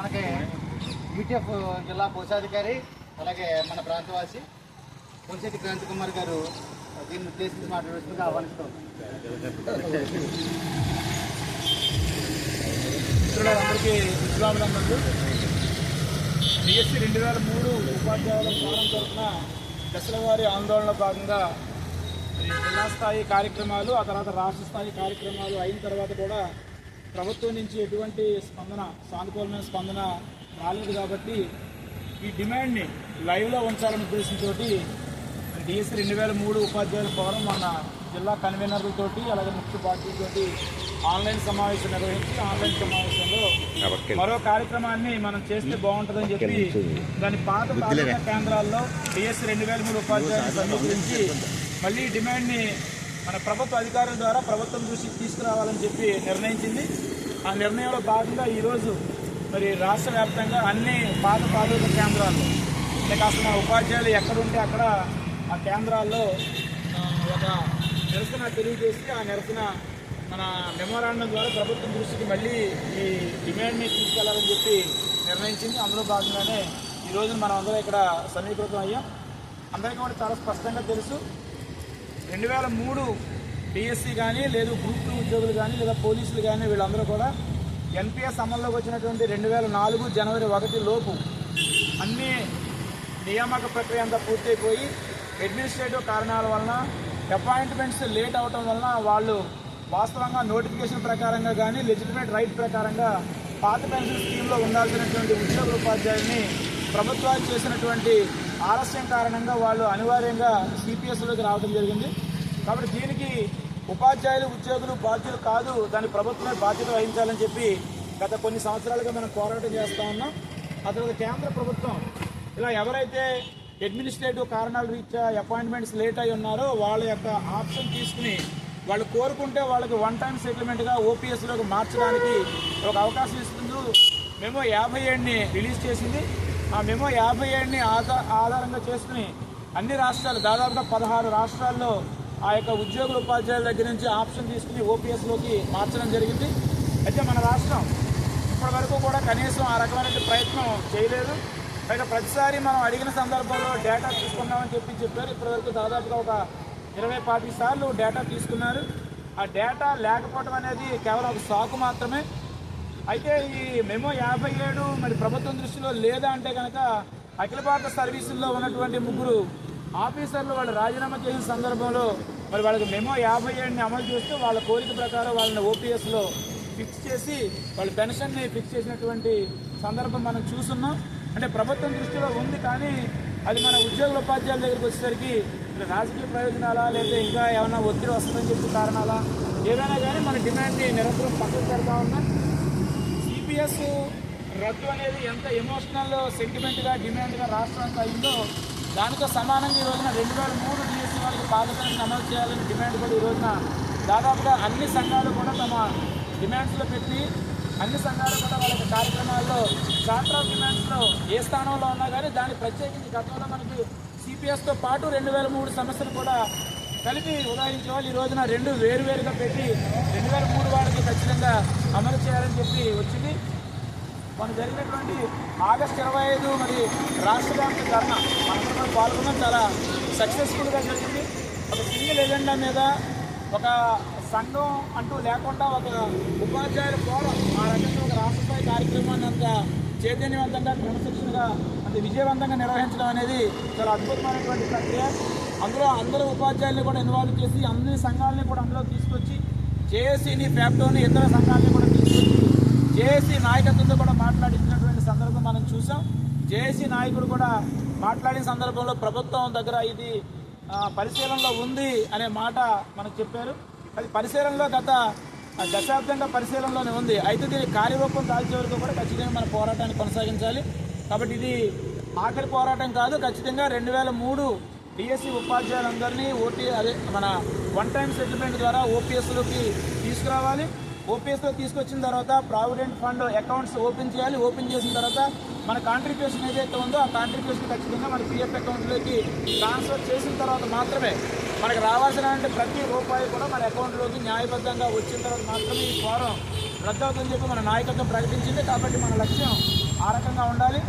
మనకి యూటీఎఫ్ జిల్లా కోశాధికారి అలాగే మన ప్రాంతవాసి పొలిశెట్టి క్రాంతి కుమార్ గారు దీన్ని ఉద్దేశించి మాట్లాడుతుందిగా ఆహ్వానిస్తాం అందరికీ విశ్వామినందు డిఎస్సి రెండు వేల మూడు ఉపాధ్యాయుల ఫోరం తరఫున దశల వారి ఆందోళనలో భాగంగా జిల్లా స్థాయి కార్యక్రమాలు ఆ తర్వాత రాష్ట్ర స్థాయి కార్యక్రమాలు అయిన తర్వాత కూడా ప్రభుత్వం నుంచి ఎటువంటి స్పందన సానుకూలమైన స్పందన రాలేదు కాబట్టి ఈ డిమాండ్ని లైవ్లో ఉంచాలనే ఉద్దేశంతో డిఎస్సి రెండు వేల మూడు ఉపాధ్యాయుల ఫోరం మన జిల్లా కన్వీనర్లతోటి అలాగే ముఖ్య పార్టీలతోటి ఆన్లైన్ సమావేశం నిర్వహించి ఆన్లైన్ సమావేశంలో మరో కార్యక్రమాన్ని మనం చేస్తే బాగుంటుందని చెప్పి దాని పాత ప్రాథమిక కేంద్రాల్లో డిఎస్సి రెండు వేల మూడు ఉపాధ్యాయులను మళ్ళీ డిమాండ్ని మన ప్రభుత్వ అధికారుల ద్వారా ప్రభుత్వం దృష్టికి తీసుకురావాలని చెప్పి నిర్ణయించింది. ఆ నిర్ణయంలో భాగంగా ఈరోజు మరి రాష్ట్ర వ్యాప్తంగా అన్ని పాత ప్రాథమిక కేంద్రాల్లో లేక అసలు ఉపాధ్యాయులు ఎక్కడుంటే అక్కడ ఆ కేంద్రాల్లో ఒక నిరసన తెలియజేసి ఆ నిరసన మన మెమోరాండం ద్వారా ప్రభుత్వం దృష్టికి మళ్ళీ ఈ డిమాండ్ని తీసుకెళ్ళాలని చెప్పి నిర్ణయించింది. అందులో భాగంగానే ఈ రోజున మనం అందరం ఇక్కడ సమీకృతం అయ్యాం. అందరికీ కూడా చాలా స్పష్టంగా తెలుసు. రెండు వేల మూడు డిఎస్సి కానీ లేదు గ్రూప్ టూ ఉద్యోగులు కానీ లేదా పోలీసులు కానీ వీళ్ళందరూ కూడా ఎన్పిఎస్ అమల్లోకి వచ్చినటువంటి రెండు వేల నాలుగు జనవరి ఒకటి లోపు అన్ని నియామక ప్రక్రియ అంతా పూర్తయిపోయి అడ్మినిస్ట్రేటివ్ కారణాల వలన అపాయింట్మెంట్స్ లేట్ అవటం వలన వాళ్ళు వాస్తవంగా నోటిఫికేషన్ ప్రకారంగా కానీ లెజిటిమేట్ రైట్ ప్రకారంగా పాత పెన్షన్ స్కీమ్లో ఉండాల్సినటువంటి ఉద్యోగుల ఉపాధ్యాయుల్ని ప్రభుత్వాలు చేసినటువంటి ఆలస్యం కారణంగా వాళ్ళు అనివార్యంగా సిపిఎస్లోకి రావడం జరిగింది. కాబట్టి దీనికి ఉపాధ్యాయులు ఉద్యోగులు బాధ్యులు కాదు దాని ప్రభుత్వమే బాధ్యత వహించాలని చెప్పి గత కొన్ని సంవత్సరాలుగా మనం పోరాటం చేస్తూ ఉన్నాం. ఆ తర్వాత కేంద్ర ప్రభుత్వం. ఇలా ఎవరైతే అడ్మినిస్ట్రేటివ్ కారణాల రీత్యా అపాయింట్మెంట్స్ లేట్ అయి ఉన్నారో వాళ్ళ యొక్క ఆప్షన్ తీసుకుని వాళ్ళు కోరుకుంటే వాళ్ళకి వన్ టైం సెటిల్మెంట్గా ఓపీఎస్లోకి మార్చడానికి ఒక అవకాశం ఇస్తుంది మేము యాభై ఏడుని రిలీజ్ చేసింది. ఆ మేము యాభై ఏడుని ఆధార ఆధారంగా చేసుకుని అన్ని రాష్ట్రాలు దాదాపుగా పదహారు రాష్ట్రాల్లో ఆ యొక్క ఉద్యోగుల ఉపాధ్యాయుల దగ్గర నుంచి ఆప్షన్ తీసుకుని ఓపీఎస్లోకి మార్చడం జరిగింది. అయితే మన రాష్ట్రం ఇప్పటి వరకు కూడా కనీసం ఆ రకమైన ప్రయత్నం చేయలేదు. పైగా ప్రతిసారి మనం అడిగిన సందర్భంలో డేటా తీసుకున్నామని చెప్పి చెప్పారు. ఇప్పటివరకు దాదాపుగా ఒక ఇరవై పాతిక సార్లు డేటా తీసుకున్నారు. ఆ డేటా లేకపోవడం అనేది కేవలం ఒక సాకు మాత్రమే. అయితే ఈ మెమో యాభై ఏడు మరి ప్రభుత్వం దృష్టిలో లేదా అంటే కనుక అఖిల భారత సర్వీసుల్లో ఉన్నటువంటి ముగ్గురు ఆఫీసర్లు వాళ్ళు రాజీనామా చేసిన సందర్భంలో మరి వాళ్ళకి మెమో యాభై ఏడుని అమలు చేస్తూ వాళ్ళ కోరిక ప్రకారం వాళ్ళని ఓపీఎస్లో ఫిక్స్ చేసి వాళ్ళ పెన్షన్ని ఫిక్స్ చేసినటువంటి సందర్భం మనం చూస్తున్నాం. అంటే ప్రభుత్వం దృష్టిలో ఉంది కానీ అది మన ఉద్యోగుల ఉపాధ్యాయుల దగ్గరికి వచ్చేసరికి రాజకీయ ప్రయోజనాలా లేదా ఇంకా ఏమైనా ఒత్తిడి వస్తుందని చెప్పి కారణాలా? ఏదైనా కానీ మన డిమాండ్ని నిరంతరం పక్కకు పెడతా ఉన్నాం. సిపిఎస్ రద్దు అనేది ఎంత ఎమోషనల్ సెంటిమెంట్గా డిమాండ్గా రాష్ట్రానికి అయిందో దానితో సమానంగా ఈ రోజున రెండు వేల మూడు డిఎస్సీ వాళ్ళకి పాదశాలను అమలు చేయాలని డిమాండ్ కూడా ఈ రోజున దాదాపుగా అన్ని సంఘాలు కూడా తమ డిమాండ్స్లో పెట్టి అన్ని సంఘాలు కూడా వాళ్ళ కార్యక్రమాల్లో చార్టర్ డిమాండ్స్లో ఏ స్థానంలో ఉన్నా కానీ దాన్ని ప్రత్యేకించి గతంలో మనకి సిపిఎస్తో పాటు రెండు వేల మూడు సమస్యలు కూడా కలిపి ఉదాహరించే వాళ్ళు ఈ రోజున రెండు వేరువేరుగా పెట్టి రెండు వేల మూడు వాళ్ళకి ఖచ్చితంగా అమలు చేయాలని చెప్పి వచ్చింది. మనం జరిగినటువంటి ఆగస్ట్ ఇరవై ఐదు మరి రాష్ట్ర వ్యాప్త ధర్నా మనందరం కూడా చాలా సక్సెస్ఫుల్గా జరిగింది. ఒక సింగిల్ ఎజెండా మీద ఒక సంఘం అంటూ లేకుండా ఒక ఉపాధ్యాయుల ఫోరం ఆ రకంగా ఒక రాష్ట్ర స్థాయి కార్యక్రమాన్ని అంత చైతన్యవంతంగా క్రమశిక్షణగా అంత విజయవంతంగా నిర్వహించడం అనేది చాలా అద్భుతమైనటువంటి ప్రక్రియ. అందులో అందరూ ఉపాధ్యాయుల్ని కూడా ఇన్వాల్వ్ చేసి అన్ని సంఘాలని కూడా అందులో తీసుకొచ్చి జేఏసీని ఫ్యాప్టోని ఇతర సంఘాలని కూడా తీసుకొచ్చి జేఏసీ నాయకత్వం సందర్భం మనం చూసాం. జేఏసీ నాయకుడు కూడా మాట్లాడిన సందర్భంలో ప్రభుత్వం దగ్గర ఇది పరిశీలనలో ఉంది అనే మాట మనకు చెప్పారు. అది పరిశీలనలో గత దశాబ్దంగా పరిశీలనలోనే ఉంది. అయితే దీని కార్యరూపం దాల్చే వరకు కూడా ఖచ్చితంగా మన పోరాటాన్ని కొనసాగించాలి. కాబట్టి ఇది ఆఖరి పోరాటం కాదు. ఖచ్చితంగా రెండు వేల మూడు డిఎస్సి ఉపాధ్యాయులందరినీ ఓటీ అదే మన వన్ టైం సెటిల్మెంట్ ద్వారా ఓపీఎస్లోకి తీసుకురావాలి. ఓపీఎస్లో తీసుకొచ్చిన తర్వాత ప్రావిడెంట్ ఫండ్ అకౌంట్స్ ఓపెన్ చేయాలి. ఓపెన్ చేసిన తర్వాత మన కాంట్రిబ్యూషన్ ఏదైతే ఉందో ఆ కాంట్రిబ్యూషన్ ఖచ్చితంగా మన పిఎఫ్ అకౌంట్లోకి ట్రాన్స్ఫర్ చేసిన తర్వాత మాత్రమే మనకు రావాల్సిన ప్రతి రూపాయి కూడా మన అకౌంట్లోకి న్యాయబద్ధంగా వచ్చిన తర్వాత మాత్రమే ఈ ఫారం రద్దు అవుతుందని చెప్పి మన నాయకత్వం ప్రకటించింది. కాబట్టి మన లక్ష్యం ఆ రకంగా ఉండాలి.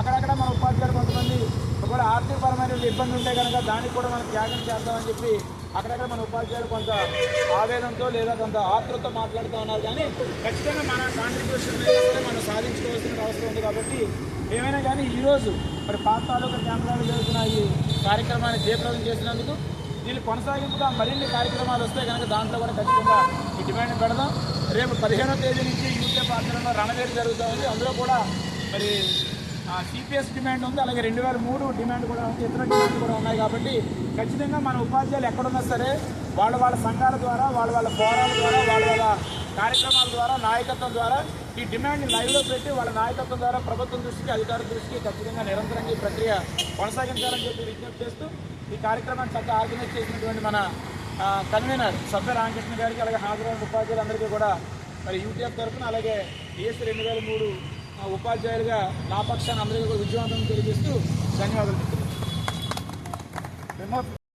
అక్కడక్కడ మన ఉపాధ్యాయులు కొంతమంది ఒకవేళ ఆర్థికపరమైన ఇబ్బంది ఉంటే కనుక దానికి కూడా మనం త్యాగం చేద్దామని చెప్పి అక్కడక్కడ మన ఉపాధ్యాయులు కొంత ఆవేదనతో లేదా కొంత ఆతృతతో మాట్లాడుతూ ఉన్నారు. కానీ ఖచ్చితంగా మన కాంట్రిబ్యూషన్ కూడా మనం సాధించుకోవాల్సిన అవసరం ఉంది కాబట్టి ఏమైనా కానీ ఈరోజు మరి పాత తాలూకా కేంద్రాలు జరుగుతున్న ఈ కార్యక్రమాన్ని జయప్రదం చేసినందుకు దీన్ని కొనసాగింపుగా మరిన్ని కార్యక్రమాలు వస్తే కనుక దాంట్లో కూడా ఖచ్చితంగా ఈ డిమాండ్ పెడదాం. రేపు పదిహేనో తేదీ నుంచి యూకే పాత్రలో రణవేరు జరుగుతూ ఉంది. అందులో కూడా మరి సిపిఎస్ డిమాండ్ ఉంది. అలాగే రెండు వేల మూడు డిమాండ్ కూడా ఉంది. ఇతర డిమాండ్ కూడా ఉన్నాయి కాబట్టి ఖచ్చితంగా మన ఉపాధ్యాయులు ఎక్కడున్నా సరే వాళ్ళ వాళ్ళ సంఘాల ద్వారా వాళ్ళ వాళ్ళ పోరాల ద్వారా వాళ్ళ వాళ్ళ కార్యక్రమాల ద్వారా నాయకత్వం ద్వారా ఈ డిమాండ్ని లైవ్లో పెట్టి వాళ్ళ నాయకత్వం ద్వారా ప్రభుత్వం దృష్టికి అధికారుల దృష్టికి ఖచ్చితంగా నిరంతరంగా ఈ ప్రక్రియ కొనసాగించాలని చెప్పి విజ్ఞప్తి చేస్తూ ఈ కార్యక్రమాన్ని చక్కగా ఆర్గనైజ్ చేసినటువంటి మన కన్వీనర్ సభ్య రామకృష్ణ గారికి అలాగే హాజరైన ఉపాధ్యాయులందరికీ కూడా మరి యూటీఎఫ్ తరఫున అలాగే డిఎస్సీ రెండు వేల మూడు ఉపాధ్యాయులుగా నా పక్షాన్ని అందరికీ విజయవంతం తెలియజేస్తూ ధన్యవాదాలు